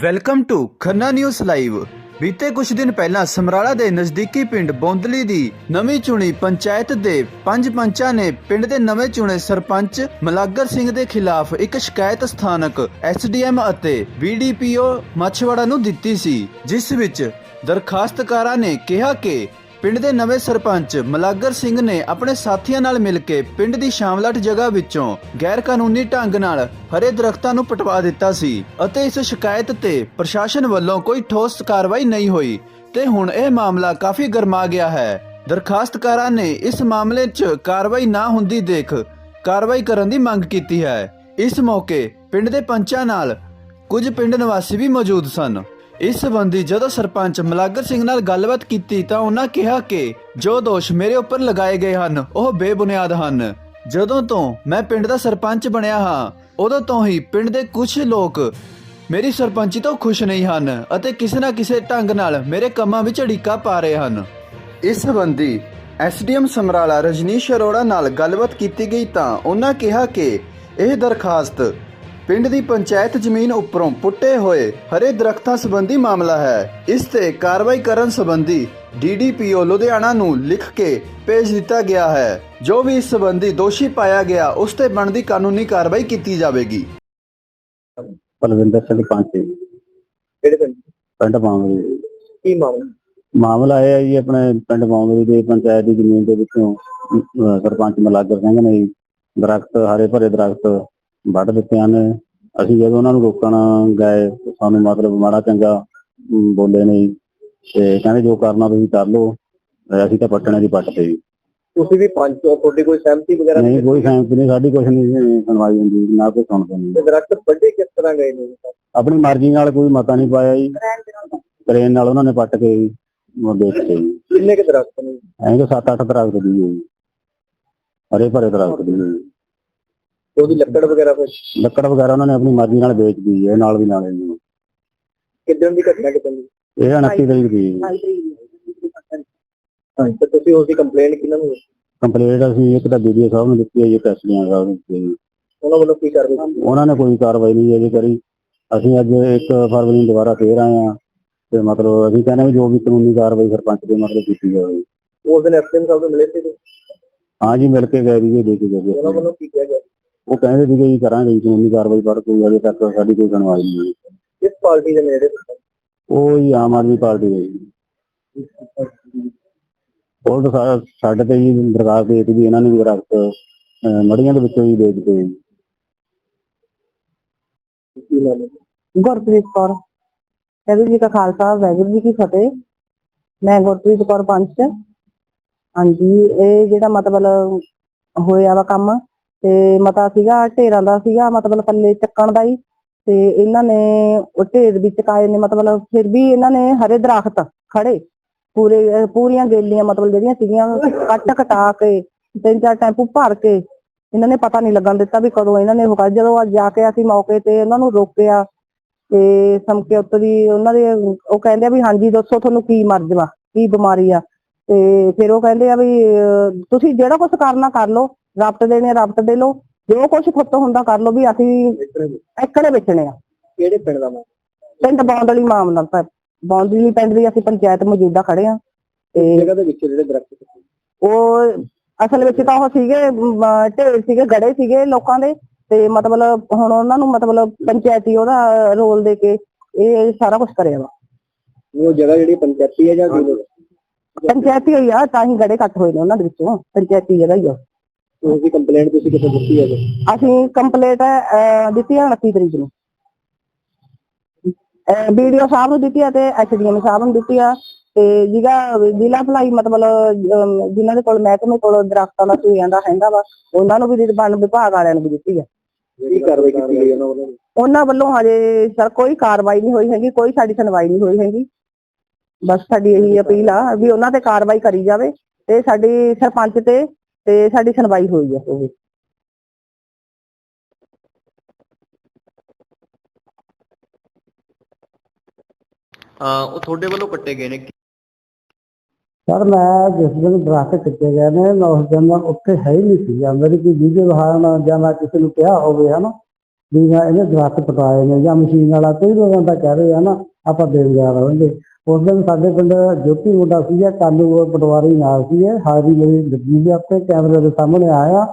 Welcome to Khanna news live ਬੀਤੇ ਕੁਝ ਦਿਨ ਪਹਿਲਾਂ ਸਮਰਾਲਾ ਦੇ ਨਜ਼ਦੀਕੀ ਪਿੰਡ ਬੌਂਦਲੀ ਦੀ ਨਵੀਂ ਚੁਣੀ ਪੰਚਾਇਤ ਦੇ ਪੰਜ ਪੰਚਾਂ ਨੇ ਪਿੰਡ ਦੇ ਨਵੇਂ ਚੁਣੇ ਸਰਪੰਚ ਮਲਾਗਰ ਸਿੰਘ ਦੇ ਖਿਲਾਫ ਇੱਕ ਸ਼ਿਕਾਇਤ ਸਥਾਨਕ ਐਸਡੀਐਮ ਅਤੇ ਬੀਡੀਪੀਓ ਮਛਵਾੜਾ ਨੂੰ ਦਿੱਤੀ ਸੀ, ਜਿਸ ਵਿੱਚ ਦਰਖਾਸਤਕਾਰਾਂ ਨੇ ਕਿਹਾ ਕਿ ਪਿੰਡ ਦੇ ਨਵੇਂ ਸਰਪੰਚ ਮਲਾਗਰ ਸਿੰਘ ਨੇ ਆਪਣੇ ਸਾਥੀਆਂ ਨਾਲ ਮਿਲ ਕੇ ਪਿੰਡ ਦੀ ਸ਼ਾਮਲਾਟ ਜਗ੍ਹਾ ਵਿੱਚੋਂ ਗੈਰ ਕਾਨੂੰਨੀ ਢੰਗ ਨਾਲ ਹਰੇ ਦਰਖਤਾਂ ਨੂੰ ਪਟਵਾ ਦਿੱਤਾ ਸੀ ਅਤੇ ਇਸ ਸ਼ਿਕਾਇਤ ਤੇ ਪ੍ਰਸ਼ਾਸਨ ਵੱਲੋਂ ਕੋਈ ਠੋਸ ਕਾਰਵਾਈ ਨਹੀਂ ਹੋਈ ਤੇ ਹੁਣ ਇਹ ਮਾਮਲਾ ਕਾਫੀ ਗਰਮਾ ਗਿਆ ਹੈ। ਦਰਖਾਸਤਕਾਰਾਂ ਨੇ ਇਸ ਮਾਮਲੇ 'ਚ ਕਾਰਵਾਈ ਨਾ ਹੁੰਦੀ ਦੇਖ ਕਾਰਵਾਈ ਕਰਨ ਦੀ ਮੰਗ ਕੀਤੀ ਹੈ। ਇਸ ਮੌਕੇ ਪਿੰਡ ਦੇ ਪੰਚਾਂ ਨਾਲ ਕੁਝ ਪਿੰਡ ਨਿਵਾਸੀ ਵੀ ਮੌਜੂਦ ਸਨ। ਇਸ ਸੰਬੰਧੀ ਜਦੋਂ ਸਰਪੰਚ ਮਲਾਗਰ ਸਿੰਘ ਨਾਲ ਗੱਲਬਾਤ ਕੀਤੀ ਤਾਂ ਉਹਨਾਂ ਕਿਹਾ ਕਿ ਜੋ ਦੋਸ਼ ਮੇਰੇ ਉੱਪਰ ਲਗਾਏ ਗਏ ਹਨ, ਉਹ ਬੇਬੁਨਿਆਦ ਹਨ। ਜਦੋਂ ਤੋਂ ਮੈਂ ਪਿੰਡ ਦਾ ਸਰਪੰਚ ਬਣਿਆ ਹਾਂ, ਉਦੋਂ ਤੋਂ ਹੀ ਪਿੰਡ ਦੇ ਕੁਝ ਲੋਕ ਮੇਰੀ ਸਰਪੰਚੀ ਤੋਂ ਖੁਸ਼ ਨਹੀਂ ਹਨ ਅਤੇ ਕਿਸੇ ਨਾ ਕਿਸੇ ਢੰਗ ਨਾਲ ਮੇਰੇ ਕੰਮਾਂ ਵਿੱਚ ਅੜਿੱਕਾ ਪਾ ਰਹੇ ਹਨ। ਇਸ ਸੰਬੰਧੀ ਐਸਡੀਐਮ ਸਮਰਾਲਾ ਰਜਨੀਸ਼ ਅਰੋੜਾ ਨਾਲ ਗੱਲਬਾਤ ਕੀਤੀ ਗਈ ਤਾਂ ਉਹਨਾਂ ਕਿਹਾ ਕਿ ਇਹ ਦਰਖਾਸਤ ਪਿੰਡ ਦੀ ਪੰਚਾਇਤ ਜ਼ਮੀਨ ਉੱਪਰੋਂ ਪੁੱਟੇ ਹੋਏ ਹਰੇ ਦਰਖਤਾਂ ਸੰਬੰਧੀ ਮਾਮਲਾ ਹੈ। ਇਸ ਤੇ ਕਾਰਵਾਈ ਕਰਨ ਸੰਬੰਧੀ ਡੀਡੀਪੀਓ ਲੁਧਿਆਣਾ ਨੂੰ ਲਿਖ ਕੇ ਭੇਜ ਦਿੱਤਾ ਗਿਆ ਹੈ। ਜੋ ਵੀ ਇਸ ਸੰਬੰਧੀ ਦੋਸ਼ੀ ਪਾਇਆ ਗਿਆ ਉਸ ਤੇ ਬਣਦੀ ਕਾਨੂੰਨੀ ਕਾਰਵਾਈ ਕੀਤੀ ਜਾਵੇਗੀ। ਪਲਵਿੰਦਰ ਸਿੰਘ ਪਾਂਚੇ। ਕਿਹੜੇ ਪਿੰਡ? ਪਿੰਡ ਮਾਮਲੀ ਕੀ ਮਾਮਲਾ? ਮਾਮਲਾ ਇਹ ਹੈ ਜੀ ਆਪਣੇ ਪਿੰਡ ਮਾਮਲੀ ਦੇ ਪੰਚਾਇਤ ਦੀ ਜ਼ਮੀਨ ਦੇ ਵਿੱਚੋਂ ਸਰਪੰਚ ਮਲਾਗਰ ਸਿੰਘ ਨੇ ਜੀ ਦਰਖਤ ਹਰੇ ਭਰੇ ਦਰਖਤ ਵੱਢ ਦਿੱਤੇ ਹਨ ਅਸੀਂ ਜਦੋਂ ਉਹਨਾਂ ਨੂੰ ਰੋਕਣ ਗਏ ਸਾਨੂੰ ਮਤਲਬ ਮਾੜਾ ਚੰਗਾ ਬੋਲੇ ਨੇ ਜੀ ਤੇ ਕਹਿੰਦੇ ਜੋ ਕਰਨਾ ਤੁਸੀਂ ਕਰ ਲਓ। ਅਸੀਂ ਤਾਂ ਪੱਟਣੇ ਦੀ ਪੱਟ ਤੇ। ਤੁਸੀਂ ਵੀ ਪੰਚ ਹੋ ਤੁਹਾਡੀ ਕੋਈ ਸਹਿਮਤੀ ਵਗੈਰਾ ਨਹੀਂ ਕੋਈ ਫੈਂਸ ਨਹੀਂ ਸਾਡੀ ਕੁਛ ਨਹੀਂ ਸੁਣਵਾਈ ਹੁੰਦੀ ਨਾ ਕੋਈ ਸੁਣਦੇ ਨਹੀਂ। ਤੇ ਦਰਖਤ ਵੱਡੇ ਕਿਸ ਤਰ੍ਹਾਂ ਗਏ ਨੇ? ਆਪਣੀ ਮਰਜ਼ੀ ਨਾਲ ਕੋਈ ਮਤਾ ਨਹੀਂ ਪਾਇਆ ਜੀ। ਟ੍ਰੇਨ ਨਾਲ ਉਹਨਾਂ ਨੇ ਪੱਟ ਕੇ ਉਹ ਦੇਖਤੇ ਜੀ ਕਿੰਨੇ ਕੁ ਦਰਖਤ ਨੇ? ਐਂ ਕਿ 7-8 ਦਰਖਤ ਦੀ ਹੋਈ। ਹਰੇ ਭਰੇ ਦਰਖਤ ਦੀ ਹੋਈ। ਉਹਦੀ ਲੱਕੜ ਵਗੈਰਾ ਫਿਰ ਲੱਕੜ ਵਗੈਰਾ ਉਹਨਾਂ ਨੇ ਆਪਣੀ ਮਰਜ਼ੀ ਨਾਲ ਵੇਚ ਦਿੱਤੀ ਹੈ ਨਾਲ ਦੀ ਨਾਲ ਇਹਨੂੰ ਕਿੱਦਣ ਦੀ ਘਟਨਾ ਕਿੱਦਣ ਦੀ? ਇਹ 29 ਤਰੀਕ ਦੀ। ਤੇ ਤੁਸੀਂ ਉਸ ਦੀ ਕੰਪਲੇਂਟ ਕਿਹਨਾਂ ਨੂੰ ਕੰਪਲੀਟ ਅਸੀਂ ਇੱਕ ਤਾਂ ਵੀਡੀਓ ਸਾਹਿਬ ਨੂੰ ਦਿੱਤੀ ਹੈ ਜੀ ਟੈਸਟੀਆਂ ਸਾਹਿਬ ਨੂੰ ਦਿੱਤੀ ਹੈ ਜੀ। ਉਹਨਾਂ ਵੱਲੋਂ ਕੀ ਕੀਤੀ? ਉਹਨਾਂ ਨੇ ਕੋਈ ਕਾਰਵਾਈ ਨਹੀਂ ਅਜੇ ਕਰੀ। ਅਸੀਂ ਅੱਜ 1 ਫਰਵਰੀ ਨੂੰ ਦੁਬਾਰਾ ਫੇਰ ਆਏ ਆ ਤੇ ਮਤਲਬ ਅਸੀਂ ਕਹਿੰਦੇ ਵੀ ਜੋ ਵੀ ਕਾਨੂੰਨੀ ਕਾਰਵਾਈ ਸਰਪੰਚ ਦੇ ਮਤਲਬ ਕੀਤੀ ਜਾਵੇ। ਉਸ ਦਿਨ ਐਸਐਮ ਸਾਹਿਬ ਨੂੰ ਮਿਲੇ ਸੀ ਹਾਂ ਜੀ ਮਿਲ ਕੇ ਗਏ ਜੀ ਦੇ ਕੇ ਗਏ ਉਹਨਾਂ ਵੱਲੋਂ ਕੀ ਕਿਹਾ ਗਿਆ? ਉਹ ਕਹਿੰਦੇ ਸੀਗੇ ਜੀ ਕਰਾਂਗੇ ਜੀ ਕਾਨੂੰਨੀ ਕਾਰਵਾਈ ਪਰ ਕੋਈ ਅਜੇ ਤੱਕ ਸਾਡੀ ਕੋਈ ਸੁਣਵਾਈ ਨਹੀਂ ਹੋਈ। ਕਿਸ ਪਾਰਟੀ ਦੇ ਨੇੜੇ? ਉਹ ਹੀ ਆਮ ਆਦਮੀ ਪਾਰਟੀ ਦੇ ਜੀ। ਉਹ ਤਾਂ ਸਾ- ਸਾਡੇ ਤੇ ਜੀ ਦਰਗਾਹ ਦੇ ਵੀ ਇਹਨਾਂ ਨੇ ਵੀ ਦਰਖਤ ਅਹ, ਮੜੀਆਂ ਦੇ ਵਿੱਚੋਂ ਹੀ ਦਿੱਤੇ ਜੀ ਕੀ ਨਾਮ ਹੈ? ਗੁਰਪ੍ਰੀਤ ਕੌਰ। ਵਾਹਿਗੁਰੂ ਜੀ ਕਾ ਖਾਲਸਾ ਵਾਹਿਗੁਰੂ ਜੀ ਕੀ ਫਤਿਹ। ਮੈਂ ਗੁਰਪ੍ਰੀਤ ਕੌਰ ਪੰਚ ਹਾਂਜੀ ਇਹ ਜਿਹੜਾ ਮਤਲਬ ਹੋਇਆ ਵਾ ਕੰਮ ਤੇ ਮਤਾ ਸੀਗਾ, ਢੇਰਾਂ ਦਾ ਸੀਗਾ, ਮਤਲਬ ਪੱਲੇ ਚੱਕਣ ਦਾ ਹੀ। ਤੇ ਇਹਨਾਂ ਨੇ, ਉਹ ਢੇਰ ਵੀ ਕਾਏ ਨੇ, ਮਤਲਬ ਫਿਰ ਵੀ ਇਹਨਾਂ ਨੇ ਹਰੇ ਦਰਖਤ ਖੜੇ ਪੂਰੇ, ਪੂਰੀਆਂ ਗੇਲੀਆਂ, ਮਤਲਬ ਜਿਹੜੀਆਂ ਸੀਗੀਆਂ, ਕੱਟ ਕਟਾ ਕੇ, ਤਿੰਨ ਚਾਰ ਟੈਂਪੂ ਭਰ ਕੇ, ਇਹਨਾਂ ਨੇ ਪਤਾ ਨਹੀਂ ਲੱਗਣ ਦਿੱਤਾ ਵੀ ਕਦੋਂ ਇਹਨਾਂ ਨੇ ਉਹ ਕਰ ਜਦੋਂ ਅੱਜ ਜਾ ਕੇ ਅਸੀਂ ਮੌਕੇ ਤੇ ਉਹਨਾਂ ਨੂੰ ਰੋਕਿਆ ਤੇ ਸਮਕੇ ਉੱਤੇ ਵੀ ਉਹਨਾਂ ਦੇ, ਉਹ ਕਹਿੰਦੇ ਆ ਵੀ ਹਾਂਜੀ, ਦੱਸੋ ਤੁਹਾਨੂੰ ਕੀ ਮਰਜ਼ਵਾ ਕੀ ਬਿਮਾਰੀ ਆ। ਤੇ ਫਿਰ ਉਹ ਕਹਿੰਦੇ ਆ ਵੀ, ਤੁਸੀਂ ਜਿਹੜਾ ਕੁਝ ਕਰਨਾ ਕਰ ਲਓ। ਰਫਤ ਦੇਣੇ ਰਫਤ ਦੇ ਲਓ। ਜੋ ਕੁਝ ਖੁੱਤ ਹੁੰਦਾ ਕਰ ਲਓ ਵੀ ਅਸੀਂ ਇੱਕੜੇ ਵੇਚਣੇ ਆ। ਕਿਹੜੇ ਪਿੰਡ ਦਾ ਮਾਮਲਾ? ਪਿੰਡ ਬੌਂਦਲੀ ਮਾਮਲਾ ਪ- ਬੌਂਦਲੀ ਪਿੰਡ ਦੀ ਅਸੀਂ ਪੰਚਾਇਤ ਮੌਜੂਦਾ ਖੜੇ ਆ। ਤੇ ਜਗ੍ਹਾ ਦੇ ਵਿੱਚ ਜਿਹੜੇ ਦਰਖਤ ਉਹ ਅਸਲ ਵਿੱਚ ਤਾਂ ਉਹ ਸੀਗੇ ਢੇਰ ਸੀਗੇ ਗੜੇ ਸੀਗੇ ਲੋਕਾਂ ਦੇ। ਤੇ ਮਤਲਬ ਹੁਣ ਉਹਨਾਂ ਨੂੰ ਮਤਲਬ ਪੰਚਾਇਤੀ ਉਹਦਾ ਰੋਲ ਦੇ ਕੇ ਇਹ ਸਾਰਾ ਕੁਝ ਕਰਿਆ ਵਾ। ਉਹ ਜਗ੍ਹਾ ਜਿਹੜੀ ਪੰਚਾਇਤੀ ਹੈ ਜਾਂ ਪੰਚਾਇਤੀ ਹੋਈ ਆ ਤਾਂ ਹੀ ਗੜੇ ਕੱਟ ਹੋਏ ਨੇ ਉਹਨਾਂ ਦੇ ਵਿੱਚੋਂ। ਪੰਚਾਇਤੀ ਜਗ੍ਹਾ ਹੀ ਆ। ਦੀ ਕੰਪਲੇਂਟ ਤੁਸੀਂ ਕਿੱਥੇ ਦਿੱਤੀ ਹੈ ਜੀ? ਅਸੀਂ ਕੰਪਲੀਟ ਦਿੱਤੀ ਹੈ 29 ਤਰੀਕ ਨੂੰ। ਵੀਡੀਓ ਸਾਹਿਬ ਨੂੰ ਦਿੱਤੀ ਆ ਤੇ ਐਸਡੀਐਮ ਸਾਹਿਬ ਨੂੰ ਦਿੱਤੀ ਆ। ਤੇ ਜਿਹੜਾ ਜ਼ਿਲ੍ਹਾ ਭਲਾਈ ਮਤਲਬ ਅਮ, ਜਿਨ੍ਹਾਂ ਦੇ ਕੋਲ ਮਹਿਕਮੇ ਕੋਲ ਦਰਖਤਾਂ ਦਾ ਸੂਈਆਂ ਦਾ ਹੈਗਾ ਵਾ ਉਹਨਾਂ ਨੂੰ ਵੀ ਦਿੱਤੀ ਵਣ ਵਿਭਾਗ ਵਾਲਿਆਂ ਨੂੰ ਵੀ ਦਿੱਤੀ ਆ। ਕੀ ਕਾਰਵਾਈ ਕੀਤੀ ਗਈ ਉਹਨਾਂ ਵੱਲੋਂ? ਉਹਨਾਂ ਵੱਲੋਂ ਹਜੇ ਸਰ ਕੋਈ ਕਾਰਵਾਈ ਨਹੀਂ ਹੋਈ ਹੈਗੀ ਕੋਈ ਸਾਡੀ ਸੁਣਵਾਈ ਨਹੀਂ ਹੋਈ ਹੈਗੀ। ਬਸ ਸਾਡੀ ਇਹੀ ਅਪੀਲ ਆ ਵੀ ਉਹਨਾਂ ਤੇ ਕਾਰਵਾਈ ਕਰੀ ਜਾਵੇ ਤੇ ਸਾਡੀ ਸਰਪੰਚ ਤੇ ਤੇ ਸਾਡੀ ਸੁਣਵਾਈ ਹੋਈ ਹਾਂ ਉਹ ਤੁਹਾਡੇ ਵੱਲੋਂ ਕੱਟੇ ਗਏ ਨੇ ਸਰ ਮੈਂ ਜਿਸ ਦਿਨ ਦਰਖਤ ਕੱਟੇ ਗਏ ਨੇ ਮੈਂ ਉਸ ਦਿਨ ਉੱਥੇ ਹੈ ਹੀ ਨਹੀਂ ਸੀ। ਜਾਂ ਮੇਰੀ ਕੋਈ ਵੀਡੀਓ ਦਿਖਾਉਣ ਜਾਂ ਮੈਂ ਕਿਸੇ ਨੂੰ ਕਿਹਾ ਹੋਵੇ ਹਨਾ ਵੀ ਮੈਂ ਇਹਨੇ ਦਰਖਤ ਪਟਾਏ ਨੇ ਜਾਂ ਮਸ਼ੀਨ ਵਾਲਾ ਕਈ ਲੋਕਾਂ ਦਾ ਕਹਿ ਰਹੇ ਆ ਨਾ ਆਪਾਂ ਦੇਣਦਾਰ ਰਹਾਂਗੇ। ਉਸ ਦਿਨ ਸਾਡੇ ਪਿੰਡ ਜੋਤੀ ਮੁੰਡਾ ਸੀ ਕਾਲੂ ਪਟਵਾਰੀ ਨਾਲ ਸੀ ਹਾਜ਼ਰੀ ਮੇਰੀ ਲੱਗੀ ਸੀ ਆਪਣੇ ਕੈਮਰੇ ਦੇ ਸਾਹਮਣੇ ਆਇਆ।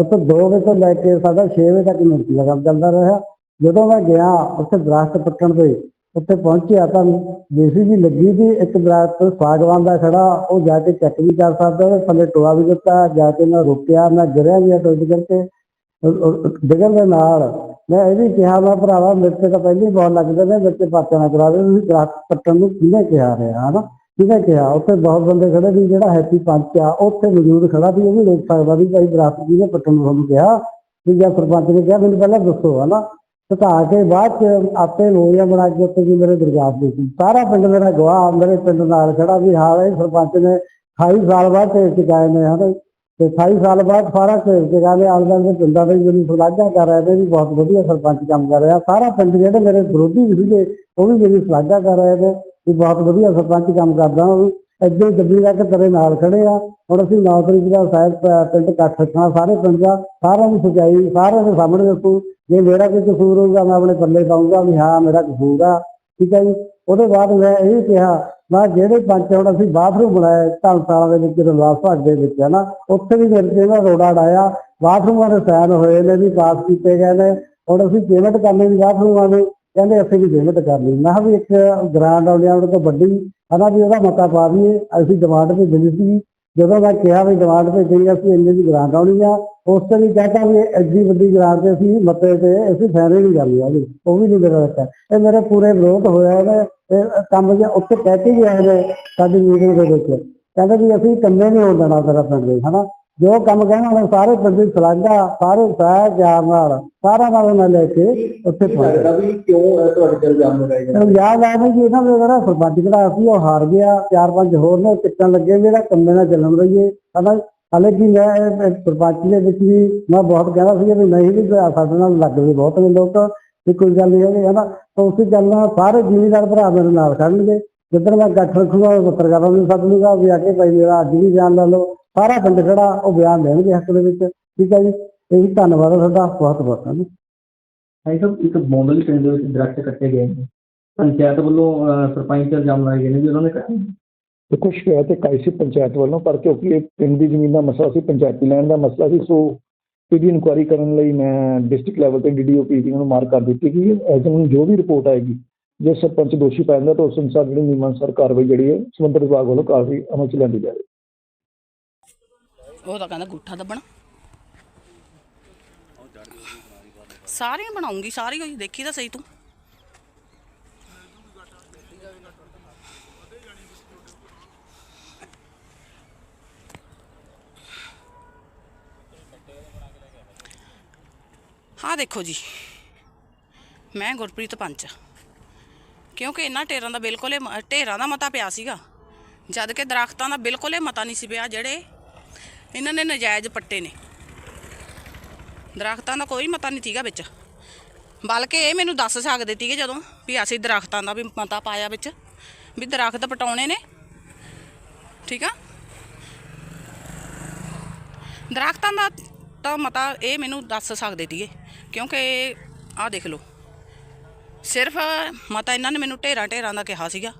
ਉੱਥੇ 2 ਵਜੇ ਤੋਂ ਲੈ ਕੇ ਸਾਡਾ 6 ਵਜੇ ਤੱਕ ਮਿੰਟ ਦਾ ਕੰਮ ਚੱਲਦਾ ਰਿਹਾ। ਜਦੋਂ ਮੈਂ ਗਿਆ ਉੱਥੇ ਦਰਖਤ ਪੱਟਣ ਦੇ ਉੱਥੇ ਪਹੁੰਚਿਆ ਤਾਂ ਜੇਸੀ ਲੱਗੀ ਸੀ, ਇੱਕ ਦਰਖਤ ਸਾਗਵਾਨ ਦਾ ਖੜਾ, ਉਹ ਜਾ ਕੇ ਚੈੱਕ ਵੀ ਕਰ ਸਕਦਾ ਉਹਦੇ ਥੱਲੇ ਟੋਆ ਵੀ ਦਿੱਤਾ, ਜਾ ਕੇ ਮੈਂ ਰੁਕਿਆ, ਮੈਂ ਗਿਰਿਆ ਵੀ ਟੁੱਟ ਕਰਕੇ। ਡਿੱਗਣ ਦੇ ਨਾਲ ਮੈਂ ਇਹ ਵੀ ਕਿਹਾ ਮੈਂ ਭਰਾਵਾ, ਮੇਰੇ ਤਾਂ ਪਹਿਲੇ ਹੀ ਬਹੁਤ ਲੱਗਦੇ ਨੇ, ਮੇਰੇ ਤੇ ਪਾਚਾ ਨਾ ਕਰਾ ਦੇ, ਤੁਸੀਂ ਦਰਖਤ ਪੱਟਣ ਨੂੰ ਕਿਹਨੇ ਕਿਹਾ ਰਿਹਾ, ਹਨਾ? ਕਿਹਨੇ ਕਿਹਾ? ਉੱਥੇ ਬਹੁਤ ਬੰਦੇ ਖੜੇ ਵੀ ਜਿਹੜਾ ਹੈਪੀ ਪੰਚ ਆ, ਉੱਥੇ ਮੌਜੂਦ ਖੜਾ ਸੀ, ਉਹ ਵੀ ਦੇਖ ਸਕਦਾ ਵੀ ਭਾਈ ਦਰਖਤ ਕਿਹਨੇ ਪੱਟਣ ਨੂੰ ਤੁਹਾਨੂੰ ਕਿਹਾ? ਵੀ ਜਾਂ ਸਰਪੰਚ ਨੇ ਕਿਹਾ, ਮੈਨੂੰ ਪਹਿਲਾਂ ਦੱਸੋ, ਹਨਾ? ਘਟਾ ਕੇ ਬਾਅਦ ਚ ਆਪੇ ਲੋਈਆਂ ਬਣਾ ਕੇ ਉੱਤੇ ਜੀ ਮੇਰੇ ਦਰਗਾਹ ਤੇ ਸੀ। ਸਾਰਾ ਪਿੰਡ ਮੇਰਾ ਗਵਾਹ, ਮੇਰੇ ਪਿੰਡ ਨਾਲ ਖੜਾ ਵੀ ਹਾਂ ਇਹ ਸਰਪੰਚ ਨੇ 28 ਸਾਲ ਬਾਅਦ ਤੇ ਚੁਕਾਏ ਨੇ, ਹਨਾ? ਤੇ 28 ਸਾਲ ਬਾਅਦ ਸਾਰਾ ਢੇਰ ਚੁਕਾ ਕੇ ਆਲਦਾਂ ਦੇ ਪਿੰਡਾਂ ਦੇ ਜਿਹੜੀ ਸਲਾਘਾ ਕਰ ਰਹੇ ਨੇ ਵੀ ਬਹੁਤ ਵਧੀਆ ਸਰਪੰਚ ਕੰਮ ਕਰ ਰਿਹਾ। ਸਾਰਾ ਪਿੰਡ ਜਿਹੜੇ ਮੇਰੇ ਵਿਰੋਧੀ ਵੀ ਸੀਗੇ, ਉਹ ਵੀ ਮੇਰੀ ਸਲਾਘਾ ਕਰ ਰਹੇ ਨੇ ਵੀ ਬਹੁਤ ਵਧੀਆ ਸਰਪੰਚ ਕੰਮ ਕਰਦਾ ਉਹ ਇੱਦਾਂ ਹੀ ਗੱਡੀ ਲੈ ਕੇ ਤੇਰੇ ਨਾਲ ਖੜੇ ਆ। ਹੁਣ ਅਸੀਂ ਨੌ ਤਰੀਕ ਦਾ ਸਾਹਿਬ ਪਿੰਡ ਇਕੱਠ ਰੱਖਣਾ, ਸਾਰੇ ਪਿੰਡ ਦਾ, ਸਾਰਿਆਂ ਨੂੰ ਸਚਾਈ ਸਾਰਿਆਂ ਦੇ ਸਾਹਮਣੇ ਦੱਸੂ। ਜੇ ਮੇਰਾ ਕੋਈ ਕਸੂਰ ਹੋਊਗਾ, ਮੈਂ ਆਪਣੇ ਪੱਲੇ ਪਾਊਂਗਾ ਵੀ ਹਾਂ, ਮੇਰਾ ਕਸੂਰ ਆ। ਠੀਕ ਹੈ ਜੀ। ਉਹਦੇ ਬਾਅਦ ਮੈਂ ਇਹ ਕਿਹਾ ਮੈਂ ਜਿਹੜੇ ਪੰਚ ਹੁਣ ਅਸੀਂ ਬਾਥਰੂਮ ਬਣਾਇਆ ਧਰਮਸ਼ਾਲਾ ਦੇ ਵਿੱਚ ਰਵਾਸ ਭਾਗ ਦੇ ਵਿੱਚ ਹੈ ਨਾ ਉੱਥੇ ਵੀ ਮੇਰੇ ਤੇ ਨਾ ਰੋੜਾ ਡਾਇਆ, ਬਾਥਰੂਮਾਂ ਦੇ ਸਾਈਨ ਹੋਏ ਨੇ ਵੀ ਪਾਸ ਕੀਤੇ ਗਏ ਨੇ, ਹੁਣ ਅਸੀਂ ਪੇਮੈਂਟ ਕਰਨੀ ਵੀ ਬਾਥਰੂਮਾਂ ਦੇ, ਕਹਿੰਦੇ ਅਸੀਂ ਵੀ ਪੇਮੈਂਟ ਕਰ ਲਈ। ਮੈਂ ਕਿਹਾ ਵੀ ਇੱਕ ਗ੍ਰਾਂਟ ਆਉਂਦੀ ਉਹਨਾਂ ਤੋਂ ਵੱਡੀ, ਹਨਾ, ਵੀ ਉਹਦਾ ਮਤਾ ਪਾ ਦਈਏ, ਅਸੀਂ ਡਿਮਾਂਡ ਭੇਜਣੀ ਸੀ। ਜਦੋਂ ਮੈਂ ਕਿਹਾ ਵੀ ਡਿਮਾਂਡ ਭੇਜਣੀ ਅਸੀਂ ਇੰਨੇ ਦੀ ਗ੍ਰਾਂਟ ਆਉਣੀ ਆ ਉਸ ਤੇ ਵੀ ਕਹਿੰਦਾ ਵੀ ਐਡੀ ਵੱਡੀ ਗ੍ਰਾਂਟ ਤੇ ਅਸੀਂ ਮਤੇ ਤੇ ਅਸੀਂ ਫੈਸਲੇ ਨਹੀਂ ਕਰਨੀ ਹੈਗੀ ਉਹ ਵੀ ਨਹੀਂ ਮੇਰਾ ਰੱਖਿਆ। ਇਹ ਮੇਰੇ ਪੂਰੇ ਵਿਰੋਧ ਹੋਇਆ ਨੇ ਇਹ ਕੰਮ ਜਿਹਾ ਉੱਥੇ ਕਹਿ ਕੇ ਵੀ ਆਏ ਨੇ ਸਾਡੀ ਮੀਟਿੰਗ ਦੇ ਵਿੱਚ। ਕਹਿੰਦੇ ਵੀ ਅਸੀਂ ਕੰਮੇ ਨਹੀਂ ਹੋਣ ਦੇਣਾ ਤੇਰਾ ਪਿੰਡ ਦੇ ਹਨਾ? ਜੋ ਕੰਮ ਕਹਿਣਾ ਉਹਨੇ ਸਾਰੇ ਪਿੰਡ ਦੀ ਸਲਾਘਾ ਸਾਰੇ ਸਹਿ ਪਿਆਰ ਨਾਲ ਸਾਰਾ ਨਾਲ ਉਹਨਾਂ ਲੈ ਕੇ ਉੱਥੇ ਪਹੁੰਚੇ ਲੱਗਦਾ ਵੀ ਕਿਉਂ ਤੁਹਾਡੇ ਤੇ ਇਲਜ਼ਾਮ ਲਗਾਏ ਮੈਨੂੰ ਯਾਦ ਆ ਵੀ ਇਹਨਾਂ ਦਾ ਜਿਹੜਾ ਸਰਪੰਚ ਜਿਹੜਾ ਸੀ ਉਹ ਹਾਰ ਗਿਆ ਚਾਰ ਪੰਜ ਹੋਰ ਨੇ ਟਿਕਟਾਂ ਲੱਗੇ ਜਿਹੜਾ ਕੰਮੇ ਨਾਲ ਚੱਲਣ ਰਹੀਏ ਹਨਾ? ਹਾਲੇ ਮੈਂ ਇਹ- ਸਰਪੰਚ ਦੇ ਵਿੱਚ ਵੀ ਮੈਂ ਬਹੁਤ ਕਹਿੰਦਾ ਸੀ ਵੀ ਨਹੀਂ ਵੀ ਸਾਡੇ ਨਾਲ ਲੱਗਦੇ ਬਹੁਤ ਨੇ ਲੋਕ, ਵੀ ਕੋਈ ਗੱਲ ਨਹੀਂ ਹੈਗੀ, ਹਨਾ? ਤਾਂ ਉਸੇ ਗੱਲ ਨਾਲ ਸਾਰੇ ਜ਼ਿਮੀਦਾਰ ਭਰਾ ਮੇਰੇ ਨਾਲ ਖੜਨਗੇ। ਜਿੱਦਣ ਮੈਂ ਗੱਠ ਰੱਖੂਗਾ ਪੱਤਰਕਾਰਾਂ ਨੂੰ ਸੱਦ ਲੂਗਾ, ਵੀ ਆ ਕੇ ਭਾਈ ਮੇਰਾ ਅੱਜ ਵੀ ਬਿਆਨ ਲੈ ਲਓ। ਸਾਰਾ ਪਿੰਡ ਖੜਾ, ਉਹ ਬਿਆਨ ਦੇਣਗੇ ਹੱਕ ਦੇ ਵਿੱਚ। ਠੀਕ ਹੈ ਜੀ? ਇਹੀ ਧੰਨਵਾਦ ਹੈ ਤੁਹਾਡਾ, ਬਹੁਤ ਬਹੁਤ ਧੰਨਵਾਦ। ਭਾਈ ਸਾਹਿਬ, ਇੱਕ ਬੌਂਦਲੀ ਪਿੰਡ ਦੇ ਵਿੱਚ ਦਰਖਤ ਕੱਟੇ ਗਏ ਨੇ। ਪੰਚਾਇਤ ਵੱਲੋਂ ਸਰਪੰਚ ਇਲਜ਼ਾਮ ਲਾਏ ਗਏ ਨੇ, ਵੀ ਉਹਨਾਂ ਨੇ ਕੱਟੇ ਦੇਖੋ ਸ਼ਿਕਾਇਤ ਇੱਕ ਆਈ ਸੀ ਪੰਚਾਇਤ ਵੱਲੋਂ, ਪਰ ਕਿਉਂਕਿ ਇਹ ਪਿੰਡ ਦੀ ਜ਼ਮੀਨ ਦਾ ਮਸਲਾ ਸੀ, ਪੰਚਾਇਤੀ ਲੈਣ ਦਾ ਮਸਲਾ ਸੀ, ਸੋ ਇਹਦੀ ਇਨਕੁਆਇਰੀ ਕਰਨ ਲਈ ਮੈਂ ਡਿਸਟ੍ਰਿਕਟ ਲੈਵਲ ਤੇ ਡੀਡੀਓਪੀ ਨੂੰ ਮਾਰਕ ਕਰ ਦਿੱਤੀ ਕਿ ਐਜ ਨੂੰ ਜੋ ਵੀ ਰਿਪੋਰਟ ਆਏਗੀ, ਜੇ ਸਰਪੰਚ ਦੋਸ਼ੀ ਪਾਇਆ ਜਾਂਦਾ ਤਾਂ ਉਸ ਅਨੁਸਾਰ ਜਿਹੜੀ ਨਿਯਮਾਨੁਸਾਰ ਕਾਰਵਾਈ ਜਿਹੜੀ ਹੈ, ਸੰਬੰਧਿਤ ਵਿਭਾਗ ਵੱਲੋਂ ਕਾਰਵਾਈ ਅਮਲ ਚ ਲਿਆਂਦੀ ਜਾਵੇ ਉਹ ਤਾਂ ਕਹਿੰਦਾ ਗੁੱਠਾ ਦੱਬਣਾ। ਸਾਰੀਆਂ ਬਣਾਉਂਗੀ ਸਾਰੀ ਹੋਈ ਦੇਖੀ ਤਾਂ ਸਹੀ ਤੂੰ। ਆਹ ਦੇਖੋ ਜੀ। ਮੈਂ ਗੁਰਪ੍ਰੀਤ ਪੰਚ। ਕਿਉਂਕਿ ਇਹਨਾਂ ਢੇਰਾਂ ਦਾ ਬਿਲਕੁਲ ਹੀ ਮ- ਢੇਰਾਂ ਦਾ ਮਤਾ ਪਿਆ ਸੀਗਾ। ਜਦ ਕਿ ਦਰਖਤਾਂ ਦਾ ਬਿਲਕੁਲ ਹੀ ਮਤਾ ਨਹੀਂ ਸੀ ਪਿਆ ਜਿਹੜੇ ਇਹਨਾਂ ਨੇ ਨਜਾਇਜ਼ ਪੱਟੇ ਨੇ। ਦਰਖਤਾਂ ਦਾ ਕੋਈ ਮਤਾ ਨਹੀਂ ਸੀਗਾ ਵਿੱਚ। ਬਲਕਿ ਇਹ ਮੈਨੂੰ ਦੱਸ ਸਕਦੇ ਸੀਗੇ ਜਦੋਂ ਵੀ ਅਸੀਂ ਦਰਖਤਾਂ ਦਾ ਵੀ ਮਤਾ ਪਾਇਆ ਵਿੱਚ, ਵੀ ਦਰਖਤ ਪਟਾਉਣੇ ਨੇ। ਠੀਕ ਆ? ਦਰਖਤਾਂ ਦਾ ਤਾਂ ਮਤਾ ਇਹ ਮੈਨੂੰ ਦੱਸ ਸਕਦੇ ਸੀਗੇ, ਕਿਉਂਕਿ ਆਹ ਦੇਖ ਲਓ। ਸਿਰਫ ਮਤਾ ਇਹਨਾਂ ਨੇ ਮੈਨੂੰ ਢੇਰਾਂ ਢੇਰਾਂ ਦਾ ਕਿਹਾ ਸੀਗਾ,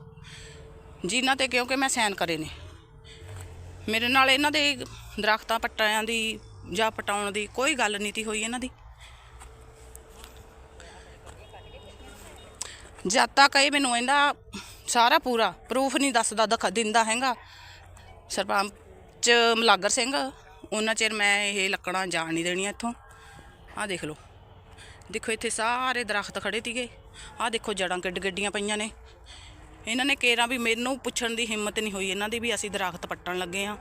ਜਿਨ੍ਹਾਂ ਤੇ ਕਿਉਂਕਿ ਮੈਂ ਸਾਈਨ ਕਰੇ ਨੇ। ਮੇਰੇ ਨਾਲ ਇਹਨਾਂ ਦੇ ਦਰਖਤਾਂ ਪੱਟਾਂ ਦੀ ਜਾਂ ਪਟਾਉਣ ਦੀ ਕੋਈ ਗੱਲ ਨਹੀਂ ਤੀ ਹੋਈ ਇਹਨਾਂ ਦੀ। ਜਦ ਤੱਕ ਇਹ ਮੈਨੂੰ ਇਹਦਾ ਸਾਰਾ ਪੂਰਾ ਪ੍ਰੂਫ ਨਹੀਂ ਦੱਸਦਾ, ਦਿਖ ਦਿੰਦਾ ਹੈਗਾ, ਸਰਪੰਚ ਮਲਾਗਰ ਸਿੰਘ ਉਹਨਾਂ ਚਿਰ ਮੈਂ ਇਹ ਲੱਕੜਾਂ ਜਾਣ ਨਹੀਂ ਦੇਣੀਆਂ ਇੱਥੋਂ। ਆਹ ਦੇਖ ਲਓ। ਦੇਖੋ, ਇੱਥੇ ਸਾਰੇ ਦਰਖਤ ਖੜੇ ਤੀਗੇ ਆਹ ਦੇਖੋ, ਜੜਾਂ ਗੱਡ ਗੱਡੀਆਂ ਪਈਆਂ ਨੇ। ਇਹਨਾਂ ਨੇ ਕੇਰਾਂ ਵੀ ਮੈਨੂੰ ਪੁੱਛਣ ਦੀ ਹਿੰਮਤ ਨਹੀਂ ਹੋਈ। ਇਹਨਾਂ ਦੀ ਵੀ ਅਸੀਂ ਦਰਖਤ ਪੱਟਣ ਲੱਗੇ ਆ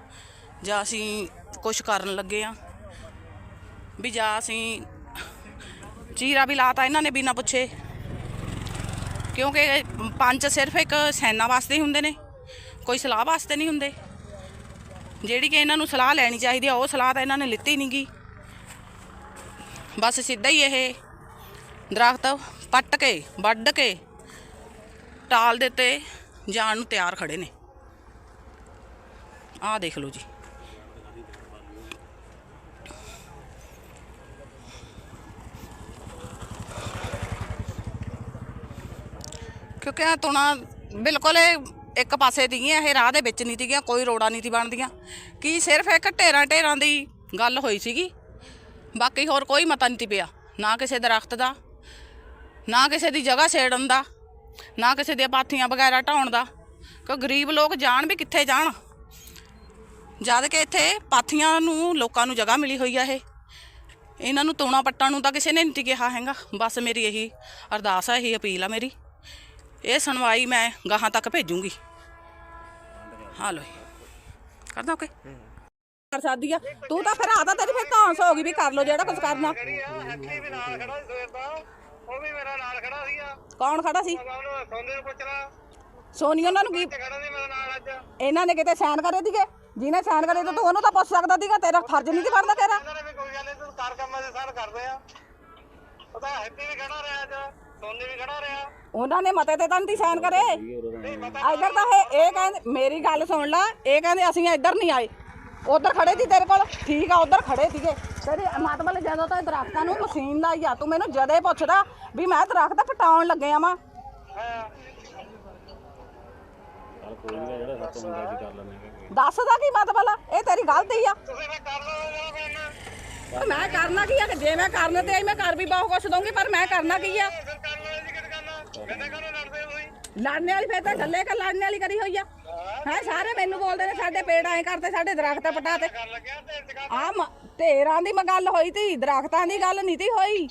ਜਾਂ ਅਸੀਂ ਕੁਝ ਕਰਨ ਲੱਗੇ ਆ ਵੀ ਜਾਂ ਅਸੀਂ ਚੀਰਾ ਵੀ ਲਾਤਾ ਇਹਨਾਂ ਨੇ ਬਿਨਾਂ ਪੁੱਛੇ। ਕਿਉਂਕਿ ਪੰਜ ਸਿਰਫ ਇੱਕ ਸੈਨਾ ਵਾਸਤੇ ਹੀ ਹੁੰਦੇ ਨੇ। ਕੋਈ ਸਲਾਹ ਵਾਸਤੇ ਨਹੀਂ ਹੁੰਦੇ। ਜਿਹੜੀ ਕਿ ਇਹਨਾਂ ਨੂੰ ਸਲਾਹ ਲੈਣੀ ਚਾਹੀਦੀ ਆ, ਉਹ ਸਲਾਹ ਤਾਂ ਇਹਨਾਂ ਨੇ ਲਿੱਤੀ ਨਹੀਂ ਨਹੀਂਗੀ ਬਸ ਸਿੱਧਾ ਹੀ ਇਹ ਦਰਖਤ ਪੱਟ ਕੇ, ਵੱਢ ਕੇ, ਟਾਲ ਦੇ ਤੇ ਜਾਣ ਨੂੰ ਤਿਆਰ ਖੜੇ ਨੇ। ਆਹ ਦੇਖ ਲਓ ਜੀ। ਕਿਉਂਕਿ ਆ ਤੁਣਾ ਬਿਲਕੁਲ ਇੱਕ ਪਾਸੇ ਤੀਆਂ ਇਹ ਰਾਹ ਦੇ ਵਿੱਚ ਨਹੀਂ ਤੀਆਂ, ਕੋਈ ਰੋੜਾ ਨਹੀਂ ਤੀ ਬਣਦੀਆਂ। ਕੀ ਸਿਰਫ ਇੱਕ ਢੇਰਾਂ ਢੇਰਾਂ ਦੀ ਗੱਲ ਹੋਈ ਸੀਗੀ? ਬਾਕੀ ਹੋਰ ਕੋਈ ਮਤਾ ਨਹੀਂ ਤੀ ਪਿਆ। ਨਾ ਕਿਸੇ ਦਰਖਤ ਦਾ, ਨਾ ਕਿਸੇ ਦੀ ਜਗ੍ਹਾ ਛੇੜਨ ਦਾ, ਨਾ ਕਿਸੇ ਦੀਆਂ ਪਾਥੀਆਂ ਵਗੈਰਾ ਢਾਉਣ ਦਾ। ਕਿ ਗਰੀਬ ਲੋਕ ਜਾਣ ਵੀ ਕਿੱਥੇ ਜਾਣ? ਜਦ ਕਿ ਇੱਥੇ ਪਾਥੀਆਂ ਨੂੰ, ਲੋਕਾਂ ਨੂੰ ਜਗ੍ਹਾ ਮਿਲੀ ਹੋਈ ਆ ਇਹ। ਇਹਨਾਂ ਨੂੰ ਤੋਣਾ ਪੱਟਾਂ ਨੂੰ ਤਾਂ ਕਿਸੇ ਨੇ ਨਹੀਂ ਕਿਹਾ ਹੈਗਾ। ਬਸ ਮੇਰੀ ਇਹੀ ਅਰਦਾਸ ਆ, ਇਹੀ ਅਪੀਲ ਆ ਮੇਰੀ। ਇਹ ਸੁਣਵਾਈ ਮੈਂ ਗਾਹਾਂ ਤੱਕ ਭੇਜੂੰਗੀ। ਹਾਂ ਲੋ ਕਰਦਾ ਓਕੇ ਕਰ ਸਕਦੀ ਆ। ਤੂੰ ਤਾਂ ਫਿਰ ਆਦਾ ਤੇਰੀ ਫਿਰ ਧੌਂਸ ਹੋ ਗਈ ਵੀ ਕਰ ਲੋ ਜਿਹੜਾ ਕੁਝ ਕਰਨਾ। ਐਕਚੁਅਲੀ ਵੀ ਨਾਲ ਖੜਾ ਸੀ ਸਵੇਰ ਦਾ ਉਹ ਵੀ ਮੇਰਾ ਨਾਲ ਖੜਾ ਸੀਗਾ। ਕੌਣ ਖੜਾ ਸੀ? ਉਹਨੂੰ ਸੌਂਦੇ ਨੂੰ ਪੁੱਛਣਾ। ਸੋਨੀ ਉਹਨਾਂ ਨੂੰ ਕੀ? ਖੜਾ ਸੀ ਮੇਰੇ ਨਾਲ ਅੱਜ? ਇਹਨਾਂ ਨੇ ਕਿਤੇ ਸਾਈਨ ਕਰੇ ਦੀਗੇ ਜਿਹਨੇ ਸਾਈਨ ਕਰੇ ਤਾਂ ਤੂੰ ਉਹਨੂੰ ਤਾਂ ਪੁੱਛ ਸਕਦਾ ਸੀਗਾ ਤੇਰਾ ਫਰਜ਼ ਨਹੀਂ ਸੀ ਬਣਦਾ ਤੇਰਾ। ਨੇ ਵੀ ਕੋਈ ਗੱਲ ਨਹੀਂ ਤੂੰ ਕਰ ਕੰਮਾਂ ਦੇ ਸਾਰ ਕਰਦੇ ਆ। ਪਤਾ ਹੈਪੀ ਵੀ ਖੜਾ ਰਿਹਾ ਅੱਜ ਸੋਨੀ ਵੀ ਖੜਾ ਰਿਹਾ। ਉਹਨਾਂ ਨੇ ਮਤੇ ਤੇ ਤਾਂ ਨਹੀਂ ਸਾਈਨ ਕਰੇ। ਇੱਧਰ ਤਾਂ ਇਹ ਇਹ ਕਹਿੰਦੇ ਮੇਰੀ ਗੱਲ ਸੁਣ ਲੈ ਇਹ ਕਹਿੰਦੇ ਅਸੀਂ ਇੱਧਰ ਨਹੀਂ ਆਏ। ਉਧਰ ਖੜੇ ਸੀ ਤੇਰੇ ਕੋਲ? ਠੀਕ ਆ ਉਧਰ ਖੜੇ ਸੀਗੇ। ਤੇਰੇ ਮਤਲਬ ਜਦੋਂ ਤਾਂ ਦਰਖਤਾਂ ਨੂੰ ਮਸ਼ੀਨ ਲਾਈ ਆ ਤੂੰ ਮੈਨੂੰ ਜਦੇ ਪੁੱਛਦਾ ਵੀ ਮੈਂ ਦਰਖਤ ਪਟਾਉਣ ਲੱਗੇ ਆ ਵਾਂ ਦੱਸਦਾ ਕੀ ਮਤਲਬ ਆ? ਇਹ ਤੇਰੀ ਗਲਤੀ ਆ। ਮੈਂ ਮੈਂ ਮੈਂ ਕਰਨਾ ਕੀ ਆ? ਕਿ ਜੇ ਮੈਂ ਕਰਨ ਤੇ ਆਈ ਮੈਂ ਕਰ ਵੀ ਬਹੁਤ ਕੁਛ ਦਊਂਗੀ ਪਰ ਮੈਂ ਕਰਨਾ ਕੀ ਆ? ਲੜਨੇ ਵਾਲੀ ਫੇਰ ਤਾਂ ਗੱਲੇ ਕਰ ਲੜਨੇ ਵਾਲੀ ਕਰੀ ਹੋਈ ਆ। ਹੈ ਸਾਰੇ ਮੈਨੂੰ ਬੋਲਦੇ ਨੇ ਸਾਡੇ ਪੇੜ ਐ ਕਰਤੇ ਸਾਡੇ ਦਰਖਤ ਪਟਾ ਤੇ ਆ ਤੇਰਾਂ ਦੀ ਮੈਂ ਗੱਲ ਹੋਈ ਤੀ ਦਰਖਤਾਂ ਦੀ ਗੱਲ ਨਹੀਂ ਤੀ ਹੋਈ।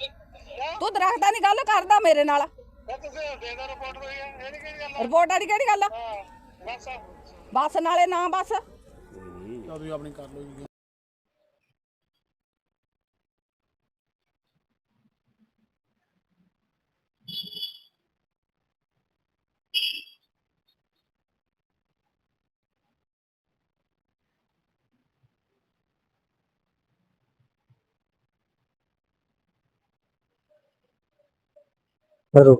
ਤੂੰ ਦਰਖਤਾਂ ਦੀ ਗੱਲ ਕਰਦਾ ਮੇਰੇ ਨਾਲ। ਦੇ ਦੋ ਰਿਪੋਰਟ ਨਹੀਂ ਕਿਹੜੀ ਗੱਲ ਰਿਪੋਰਟ ਵਾਲੀ ਕਿਹੜੀ ਗੱਲ ਆ ਬਸ। ਬੱਸ ਨਾਲੇ ਨਾ ਬੱਸ। ਕਰੋ ખરું